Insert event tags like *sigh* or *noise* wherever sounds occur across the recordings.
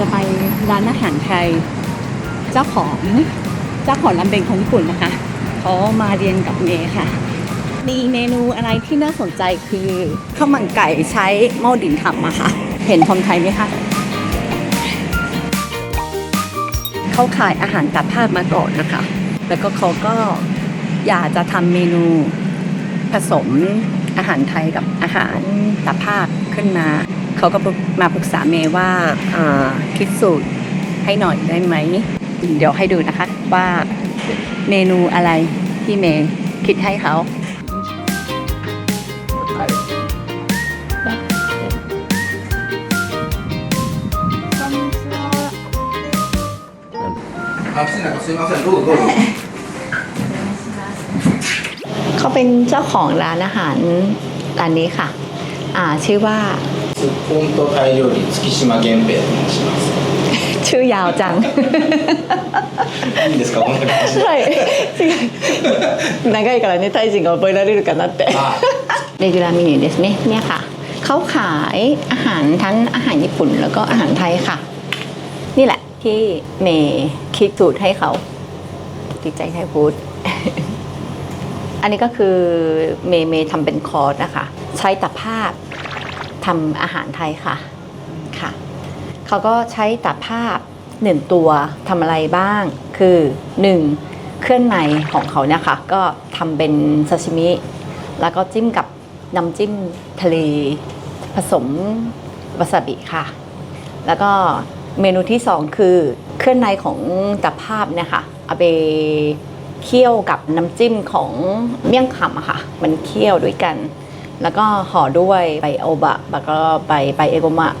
จะไปร้านอาหารไทย เจ้าของเจ้าของร้านเป็นคนญี่ปุ่นนะคะเขามาเรียนกับเมย์ค่ะ มีเมนูอะไรที่น่าสนใจคือข้าวมันไก่ใช้หม้อดินทำอะค่ะ เห็นทอมไทยไหมคะเขาขายอาหารตัดภาพมาก่อนนะคะ แล้วก็เขาก็อยากจะทำเมนูผสม อาหารไทยกับอาหารตัดภาพขึ้นมา เขาก็มาปรึกษาเมย์ว่าเอ่อคิดสูตรให้หน่อยได้ไหม เดี๋ยวให้ดูนะคะว่าเมนูอะไรที่เมย์คิดให้เขา あ、すいません、どうぞどうぞ。 เขาเป็นเจ้าของร้านอาหารร้านนี้ค่ะ อ่าชื่อว่า すっぽんとタイ料理月島源平と申します。 ชื่อยาวจัง いいですか、こんな感じで。はい長いからねタイ人が覚えられるかなってはい。 เรกูลาร์เมนูเดสเนเนี่ยค่ะ เขาขายอาหารทั้งอาหารญี่ปุ่นแล้วก็อาหารไทยค่ะ นี่แหละที่เมย์คิดสูตรให้เขาดีใจให้พูด อันนี้ก็คือเมย์เมย์ทำเป็นคอร์สนะคะ ใช้ตะภาพทำอาหารไทยค่ะค่ะเขาก็ใช้ตะภาพหนึ่งตัวทำอะไรบ้าง คือหนึ่งเครื่องในของเขาเนี่ยค่ะ ก็ทำเป็นซาชิมิ แล้วก็จิ้มกับน้ำจิ้มทะเล ผสมวาซาบิค่ะ แล้วก็เมนูที่สองคือเครื่องในของตะภาพเนี่ยค่ะเอาไป เคี่ยวกับน้ำจิ้มของเมี่ยงคำอะค่ะ มันเคี่ยวด้วยกัน แล้วก็ห่อด้วยใบโอบะแล้วก็ใบใบเอโกมะ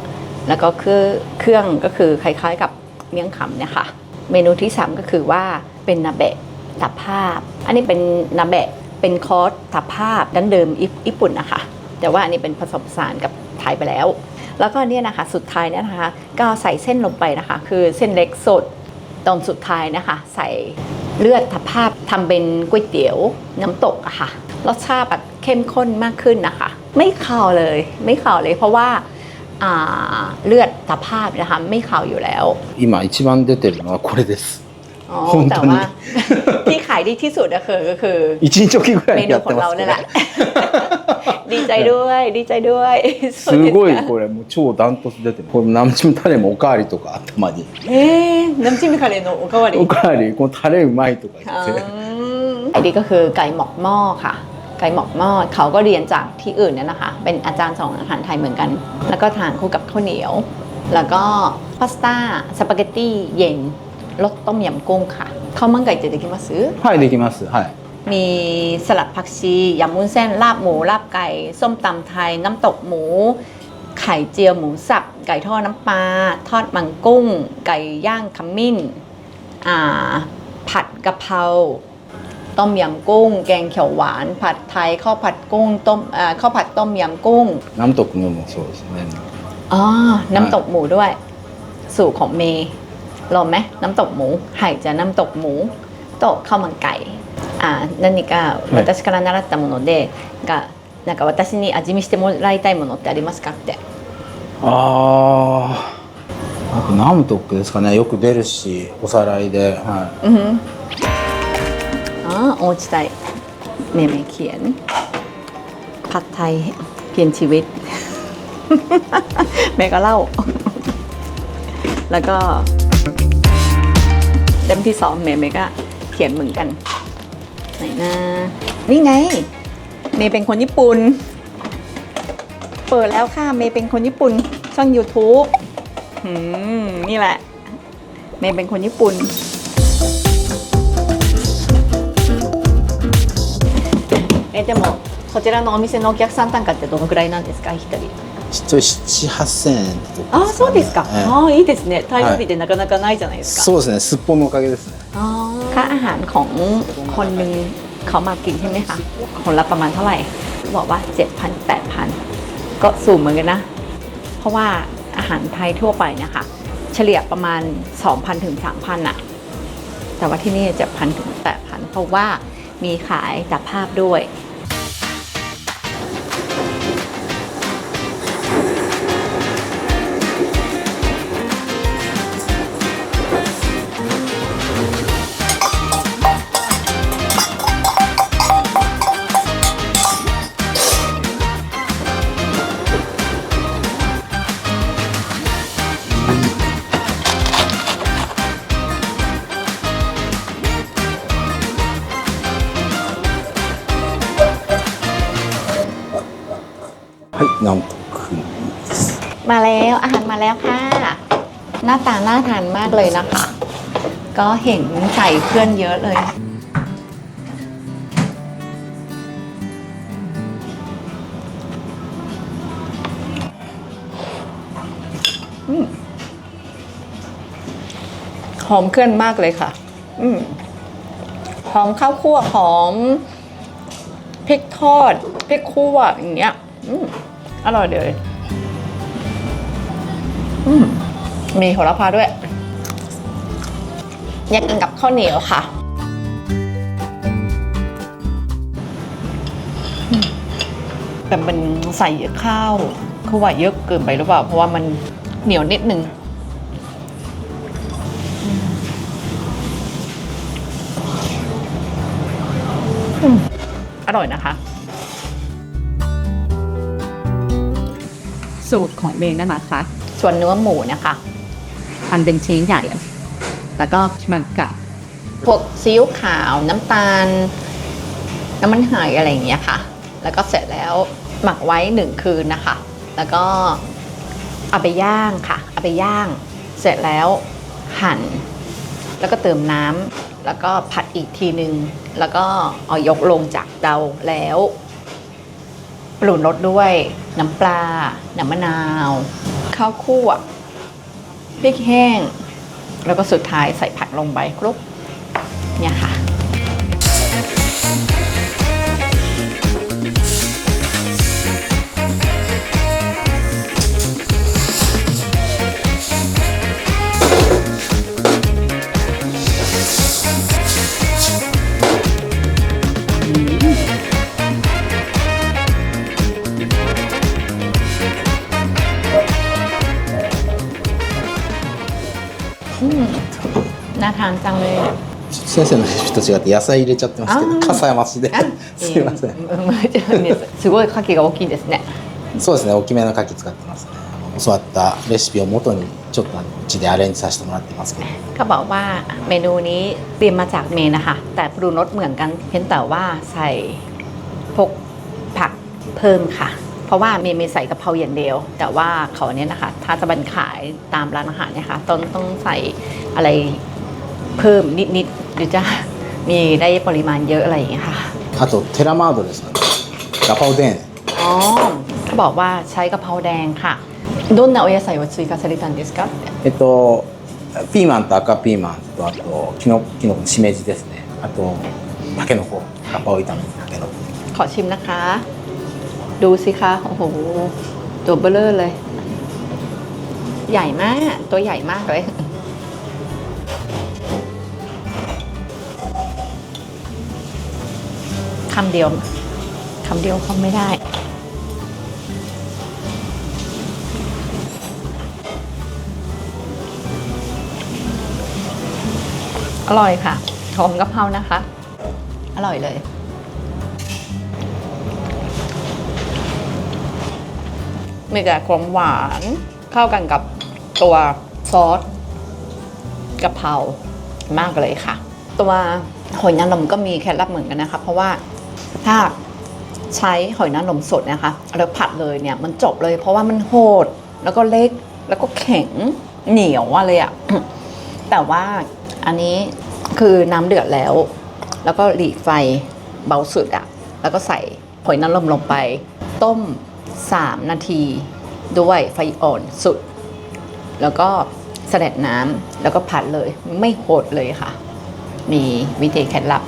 แล้วก็คือเครื่องก็คือคล้ายๆกับเมี่ยงคำเนี่ยค่ะ เมนูที่ 3 ก็คือว่าเป็นนาเบะตับภาพ อันนี้เป็นนาเบะเป็นคอร์สตับภาพดั้นเดิมญี่ปุ่นนะคะแต่ว่าอันนี้เป็นผสมผสานกับไทยไปแล้ว แล้วก็เนี่ยนะคะสุดท้ายเนี่ยนะคะ ก็ใส่เส้นลงไปนะคะ คือเส้นเล็กสด ตอนสุดท้ายนะคะ ใส่เลือดทับภาพทำเป็นก๋วยเตี๋ยวน้ำตกอะค่ะรสชาติแบบเข้มข้นมากขึ้นนะคะ ไม่ขาวเลย ไม่ขาวเลย เพราะว่าอ่าเลือดทับภาพนะคะไม่ขาวอยู่แล้ว 今一番出てるのはこれです。 อ๋อ 本当に แต่ว่า ที่ขายดีที่สุดก็คือก็คือ 一日おきぐら เม い นู やっ ข て อง ま เรา す。こ เนี่ยแห れ ละ ดีใจด้วย ดีใจด้วย す そうですかごいこれもう超ダントツ出てる。これ何チもタレもおかわりとかたまに。 เอ๊ะน้ำจิ้มカレーのおかわりおかわりこのタレうまいとか言 อื って。 มไอ้นี่ก็คือไก่หมอกหม้อค่ะ ไก่หมอกหม้อเขาก็เรียนจากที่อื่นเนี่ยนะคะ เป็นอาจารย์สอนอาหารไทยเหมือนกัน แล้วก็ทานคู่กับข้าวเหนียว แล้วก็พาสต้าสปาเกตตี้เย็นรสต้มยำกุ้งค่ะข้าวมันไก่จะできますはいできます。はい。 มีสลัดผักชียำมุ้นเส้นลาบหมูลาบไก่ ส้มตำไทย น้ำตกหมู ไข่เจียวหมูสับ ไก่ทอดน้ำปลาทอดมังกุ้ง ไก่ย่างขมิ้นผัดกะเพราต้มยำกุ้ง แกงเขียวหวาน ผัดไทยข้าวผัดกุ้งต้มข้าวผัดต้มยำกุ้ง น้ำตกหมูสูตรอ๋อน้ำตกหมูด้วย สูตรของเมย์ลองไหมน้ำตกหมูไห่จะน้ำตกหมู โต๊ะข้าวมันไก่ อ่า何か私から習ったものでがなんか私に味見してもらいたいものってありますかってああ。あと南徳ですかね。よく出るし、おさらいで。はอือหืออ๋อโอชิไตเมย์เมย์เขียน ผัดไทยเปลี่ยนชีวิต เมย์ก็เล่า แล้วก็เล่มที่สองเมย์เมย์ก็เขียนเหมือนกัน ไหนนะนี่ไง เมย์เป็นคนญี่ปุ่น เปิดแล้วค่ะ เมย์เป็นคนญี่ปุ่น ช่อง YouTube หืมนี่แหละ เมย์เป็นคนญี่ปุ่น えでもこちらのお店のお客さん単価ってどのくらいなんですか一人い。一人七八千円ってとこああそうですか、ええああいいですねタイ料理でなかなかないじゃないですか、そうですね。すっぽんのおかげですね。 อ๋อ ค่าอาหารของคนหนึ่งเขามากินใช่ไหมคะ คนละประมาณเท่าไหร่ บอกว่า 7,000 8,000 ก็สูงเหมือนกันนะ เพราะว่าอาหารไทยทั่วไปนะคะ เฉลี่ยประมาณ 2,000 ถึง 3,000อะแต่ว่าที่นี่จะพันถึง8,000 เพราะว่ามีขายจับภาพด้วย มาแล้วอาหารมาแล้วค่ะ หน้าตาน่าทานมากเลยนะคะ ก็เห็นใส่เพื่อนเยอะเลย หอมเครื่องมากเลยค่ะ อืมหอมข้าวคั่วหอมพริกทอดพริกคั่วอย่างเงี้ย อืม อร่อยเลยอืมมีโหระพาด้วย อยากกินกับข้าวเหนียวค่ะอืมแต่มันใส่ข้าวเขาว่าเยอะเกินไปหรือเปล่า เพราะว่ามันเหนียวนิดนึงอืมอร่อยนะคะ สูตรของเมย์นั่นนะคะ ส่วนเนื้อหมูนะคะหั่นเป็นชิ้นใหญ่ แล้วก็มันกับพวกซีอิ๊วขาวน้ำตาล น้ำมันหอยอะไรอย่างเงี้ยค่ะ แล้วก็เสร็จแล้วหมักไว้หนึ่งคืนนะคะ แล้วก็เอาไปย่างค่ะเอาไปย่าง เสร็จแล้วหั่น แล้วก็เติมน้ำแล้วก็ผัดอีกทีนึง แล้วก็เอายกลงจากเตาแล้ว ปรุงรสด้วย น้ำปลา น้ำมะนาว ข้าวคั่วพริกแห้ง แล้วก็สุดท้ายใส่ผักลงไปคลุกเนี่ยค่ะ น่าทานจังเลยอะ 先生のレシピと違って野菜入れちゃってますけどあーかさ増しであすいませんん。すごい牡蠣が大きいですね。そうですね大きめの牡蠣使ってますね教わったレシピを元にちょっとあのうちでアレンジさせてもらってますけど เขาบอกว่าเมนูนี้เตรียมมาจากเมย์นะคะ แต่ปรุงรสเหมือนกันเพียงแต่ว่าใส่พวกผักเพิ่มค่ะ เพราะว่าเมย์ไม่ใส่กะเพราอย่างเดียว แต่ว่าเขาเนี้ยนะคะ ถ้าจะบรรขายตามร้านอาหารเนี่ยค่ะต้องต้องใส่อะไร เพิ่มนิดๆหรือจะมีได้ปริมาณเยอะอะไรอย่างเงี้ยค่ะ あとテラマードですかねガパオデーン อ๋อเขาบอกว่าใช้กะเพราแดงค่ะどんなお野菜を追加されたんですかえっとピーマンと赤ピーマンとあときのきのこのしめじですねあとたけのこガパオ炒めたけのこ ขอชิมนะคะ ดูสิคะ โอ้โห ตัวเบลเลอร์เลย ใหญ่มาก ตัวใหญ่มากเลย ำเดียวคำเดียวเขาไม่ได้ อร่อยค่ะหอมกะเพรานะคะ อร่อยเลยมีแต่ความหวานเข้ากันกับตัวซอสกะเพรามากเลยค่ะ ตัวหอยนางรมก็มีเคล็ดลับเหมือนกันนะคะ เพราะว่า ถ้าใช้หอยนางรมสดนะคะแล้วผัดเลยเนี่ยมันจบเลย เพราะว่ามันโหด แล้วก็เล็กแล้วก็แข็งเหนียวอะไรอะแต่ว่าอันนี้คือน้ำเดือดแล้ว แล้วก็หลีไฟเบาสุดอะแล้วก็ใส่หอยนางรมลงไป ต้ม 3 นาที ด้วยไฟอ่อนสุด แล้วก็เสด็จน้ำแล้วก็ผัดเลยไม่โหดเลยค่ะ มีวิธีเคล็ดลับ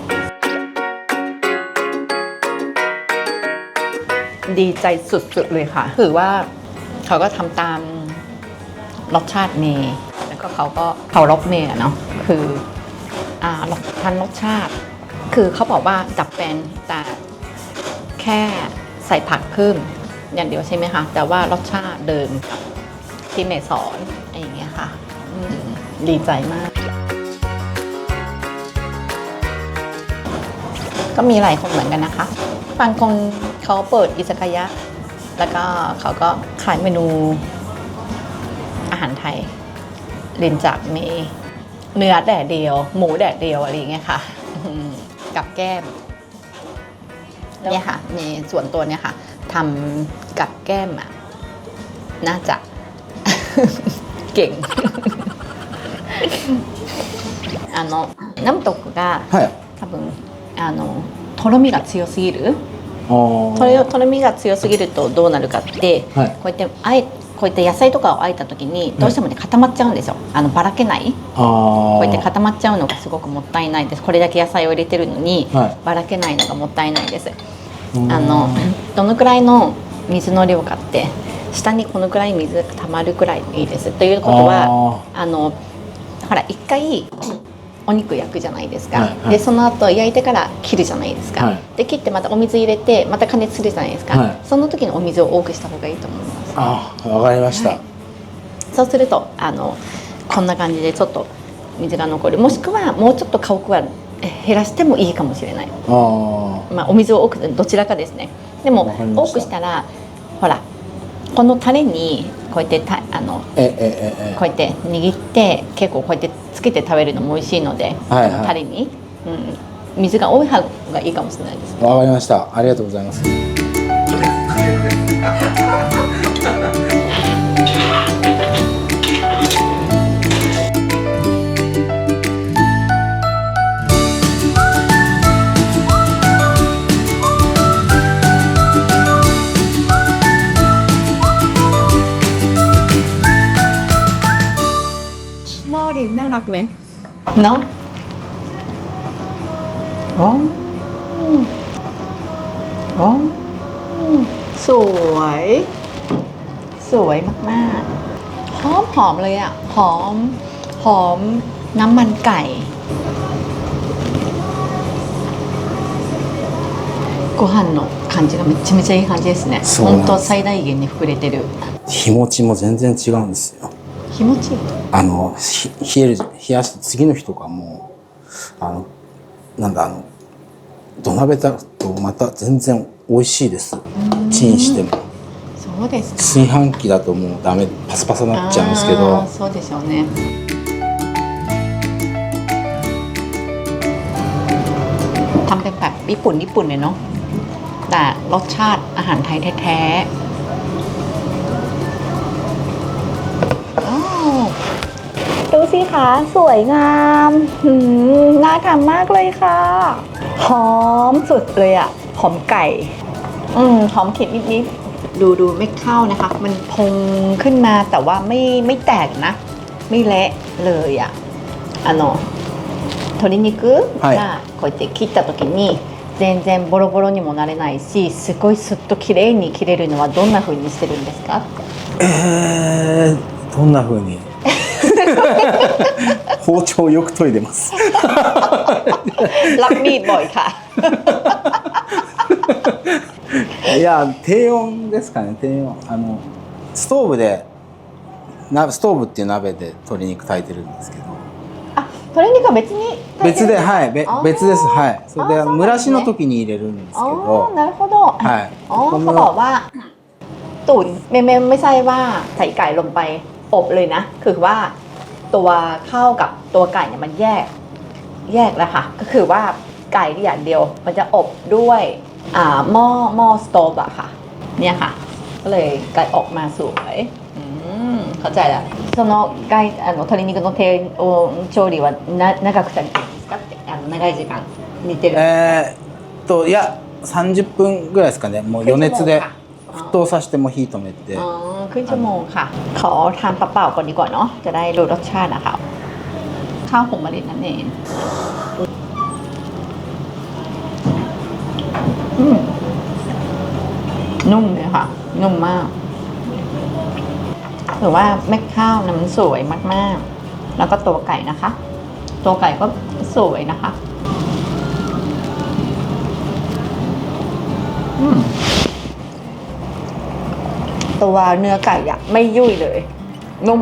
ดีใจสุดๆเลยค่ะ คือว่าเขาก็ทำตามรสชาติเมย์แล้วก็เขาก็เคารพเมย์เนาะคืออ่าทันรสชาติ คือเขาบอกว่าดับแปลนแต่แค่ใส่ผักเพิ่มอย่างเดียวใช่ไหมคะ แต่ว่ารสชาติเดิมกับที่เมย์สอนอะไรอย่างเงี้ยค่ะดีใจมาก ก็มีหลายคนเหมือนกันนะคะ บางคนเขาเปิดอิซากายะ แล้วก็เขาก็ขายเมนูอาหารไทยเรียนจากเมเนื้อแดดเดียว หมูแดดเดียวอะไรอย่างเงี้ยค่ะอืมกับแก้ม เนี่ยค่ะ มีส่วนตัวเนี่ยค่ะทำกับแก้มอ่ะ น่าจะ เก่ง あのナムトクがはい多分あのとろみが強すぎる あー。とろとろみが強すぎるとどうなるかって、はい。こうやってあえこういった野菜とかをあえた時にどうしてもね固まっちゃうんですよ。あのばらけない。こうやって固まっちゃうのがすごくもったいないです。これだけ野菜を入れてるのに、はい。ばらけないのがもったいないです。うん。あの *laughs* どのくらいの水の量かって下にこのくらい水が溜まるくらいでいいです。ということはあのほら一回お肉焼くじゃないですか、はいはい。でその後焼いてから切るじゃないですか、はい。で切ってまたお水入れてまた加熱するじゃないですか、はい。その時のお水を多くした方がいいと思います。あーわかりました、はい。そうするとあのこんな感じでちょっと水が残る。もしくはもうちょっと家屋はえ減らしてもいいかもしれない。あー。まあ、お水を多くどちらかですね。でも多くしたらほらこのタレにこうやってたあのこうやって握って結構こうやってつけて食べるのも美味しいので、はいはい。タレに、うん、水が多い方がいいかもしれないです。わかりました。ありがとうございます หม้อดิน่ารักไหม เนาะอ๋ออ๋อสวย สวยมากๆหอมหอมเลยอ่ะหอมหอมน้ำมันไก่ ご飯の感じがめちゃめちゃいい感じですね本そうなんです当最大限に膨れてる日持ちも全然違うんですよ 気持ちいいあのひ冷える冷やして次の日とかもあのなんだあの土鍋だとまた全然美味しいですチンしてもそうですか炊飯器だともうダメパサパサになっちゃうんですけあーどそうでしょうねทำเป็นแบบญี่ปุ่นญี่ปุ่นเลยเนาะแต่รสชาติอาหารไทยแท้ๆ สิคะสวยงามหืมน่าทานมากเลยค่ะ หอมสุดเลยอะหอมไก่ อืมหอมเข็ดนิดๆ ดูดูไม่เข้านะคะ มันพงขึ้นมาแต่ว่าไม่ไม่แตกนะ ไม่เละเลยอะあの鶏肉はいがこうやって切った時に全然ボロボロにもなれないしすごいスッと綺麗に切れるのはどんな風にしてるんですかえー、どんな風に *laughs* 包丁をよく研いでます*laughs* รับมีดบ่อยค่ะ いや低温ですかね低温あのストーブでなストーブっていう鍋で鶏肉炊いてるんですけどあ鶏肉は別に別ではいべあー別ですはいそれであーそうなんですね蒸らしの時に入れるんですけอ๋อ ど なるほど はい อ๋อ こ เขา の บอกว่าตุ๋นไม่ไม่ไม่ใช่ว่าใส่ไก่ลงไปอบเลยนะ คือว่า ตัวข้าวกับตัวไก่เนี่ยมันแยก แยกแล้วค่ะ ก็คือว่าไก่อย่างเดียว มันจะอบด้วยอ่าหม้อหม้อสโตฟอะค่ะ เนี่ยค่ะ ก็เลยไก่ออกมาสวยอืมเข้าใจแล้วそのไก่あの鶏肉の低温調理はな長くされてるんですかってあの長い時間煮てるえーっといや30分ぐらいですかねもう余熱であ 沸騰させてもう火止めて อ๋อครึ่งชั่วโมงค่ะ ขอทานเปล่าๆก่อนดีกว่าเนาะ จะได้รู้รสชาตินะคะ ข้าวหงมะลินั่นเองอืมนุ่มเลยค่ะ นุ่มมากหรือว่าเม็ดข้าวนะมันสวยมากๆ แล้วก็ตัวไก่นะคะ ตัวไก่ก็สวยนะคะ อืม ตัวเนื้อไก่อะไม่ยุ่ยเลย นุ่ม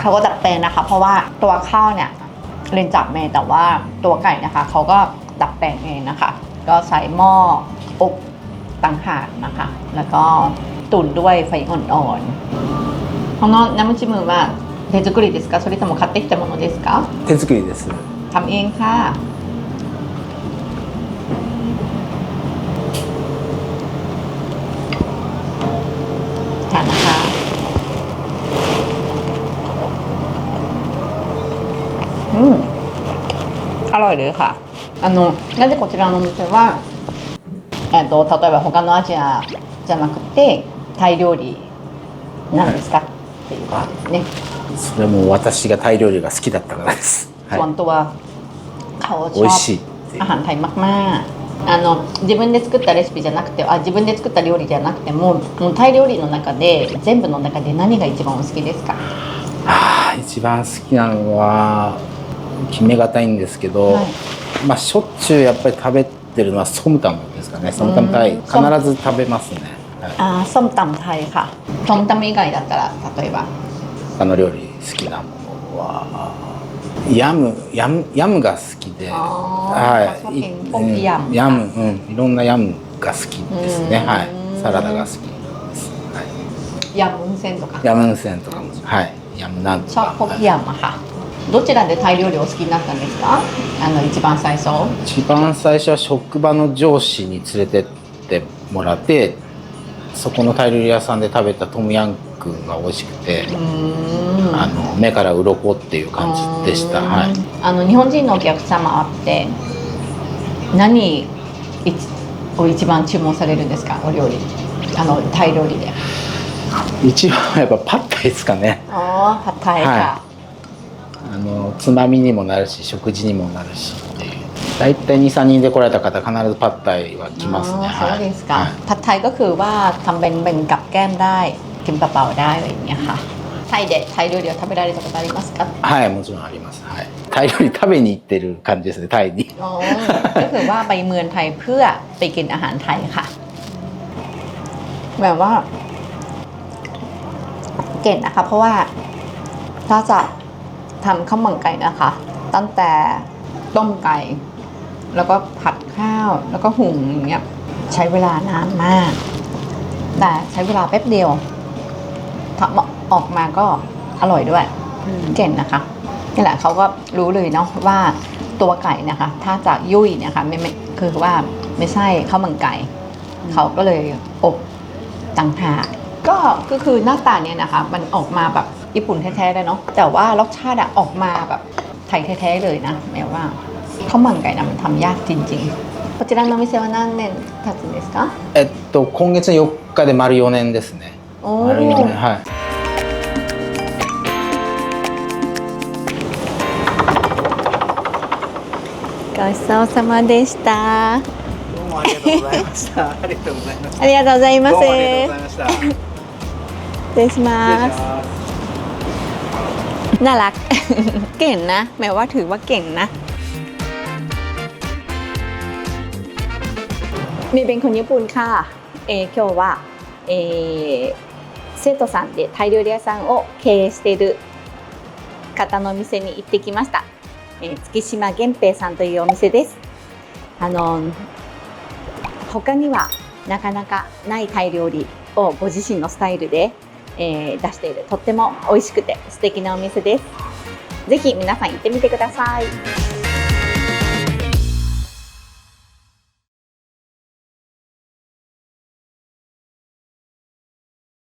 เขาก็ดัดแปลงนะคะ เพราะว่าตัวข้าวเนี่ยเรียนจากเมย์แต่ว่าตัวไก่นะคะเขาก็ดัดแปลงเองนะคะ ก็ใส่หม้ออบต่างหากนะคะ แล้วก็ตุ๋นด้วยไฟอ่อนๆこのナムチムは手作りですかそれとも買ってきたものですか手作りですทำเองค่ะ ทานนะคะ いですかあのなぜこちらのお店は、えっと例えば他のアジアじゃなくてタイ料理なんですかっていうことですね、それも私がタイ料理が好きだったからです、は ส่วนตัวเขาช い、美 อบ 味しいっていう อาหารไทยมากๆあの自分で作ったレシピじゃなくてあ自分で作った料理じゃなくてももうタイ料理の中で全部の中で何が一番お好きですかあー一番好きなのは 決めがたいんですけど、はいまあしょっちゅうやっぱり食べてるのはソムタムですかねソムタムタイうん必ず食べますね、はい、あーส้มตำไทยค่ะส้มตำ以外だったら例えば他の料理好きなものはヤムヤムヤムが好きで、あーそういポンピヤムうんヤム、うん、いろんなヤムが好きですね、うんはい、サラダが好きです、はい、ヤム温泉とかヤムンセンとかもはいヤムなんと ชอบ か พวกยำอะค่ะ どちらでタイ料理を好きになったんですか？あの一番最初。一番最初は職場の上司に連れてってもらってそこのタイ料理屋さんで食べたトムヤンクンが美味しくてあの目から鱗っていう感じでした、はい、あの日本人のお客様あって何を一番注文されるんですか？お料理。あのタイ料理で。一番やっぱパッタイですかね。ああパッタイか、はい。あのつまみにもなるし食事にもなるしっていう大体23人で来られた方必ずパッタイは来ますね、อ๋อ は そう い ですか、はいผัดไทยก็คือว่าทำเป็นเป็นกับแก้มได้กินเปล่าๆได้อะไรอย่างเงี้ยค่ะไทยでタイ料理を食べられたことありますかはい、もちろんあります。はい。タイ料理食べに行ってる感じですね、タイに。 อ๋อ ก็คือว่าไปเมืองไทยเพื่อไปกินอาหารไทยค่ะ แบบว่า เก่งนะคะ เพราะว่าถ้าจะ ทำข้าวมันไก่นะคะ ตั้งแต่ต้มไก่ แล้วก็ผัดข้าวแล้วก็หุงอย่างเงี้ยใช้เวลานานมาก แต่ใช้เวลาแป๊บเดียวทำออกมาก็อร่อยด้วยเก่งนะคะนี่แหละเขาก็รู้เลยเนาะว่าตัวไก่นะคะ ถ้าจะยุ่ยเนะคะไม่ไม่คือว่าไม่ใช่ข้าวมันไก่เขาก็เลยอบต่างหากก็ก็คือหน้าตาเนี่ยนะคะ มันออกมาแบบ ญี่ปุ่นแท้ๆเลยเนาะแต่ว่ารสชาติอะออกมาแบบไทยแท้ๆเลยนะแม้ว่าข้าวมันไก่นะมันทำยากจริงๆこちらのお店は何年経つんですかえっと今月4日で丸4年ですね丸4年はいごちそうさまでしたどうもありがとうございましたありがとうございましたありがとうございます失礼します น่ารัก *laughs* เก่งนะแม้ว่าถือว่าเก่งนะ มีเป็นคนญี่ปุ่นค่ะ えー今日は、えー生徒さんでタイ料理屋さんを経営している方のお店に行ってきました、えー月島源平さんというお店ですあの他にはなかなかないタイ料理をご自身のスタイルで えー出しているとっても美味しくて素敵なお店です。ぜひ皆さん行ってみてください。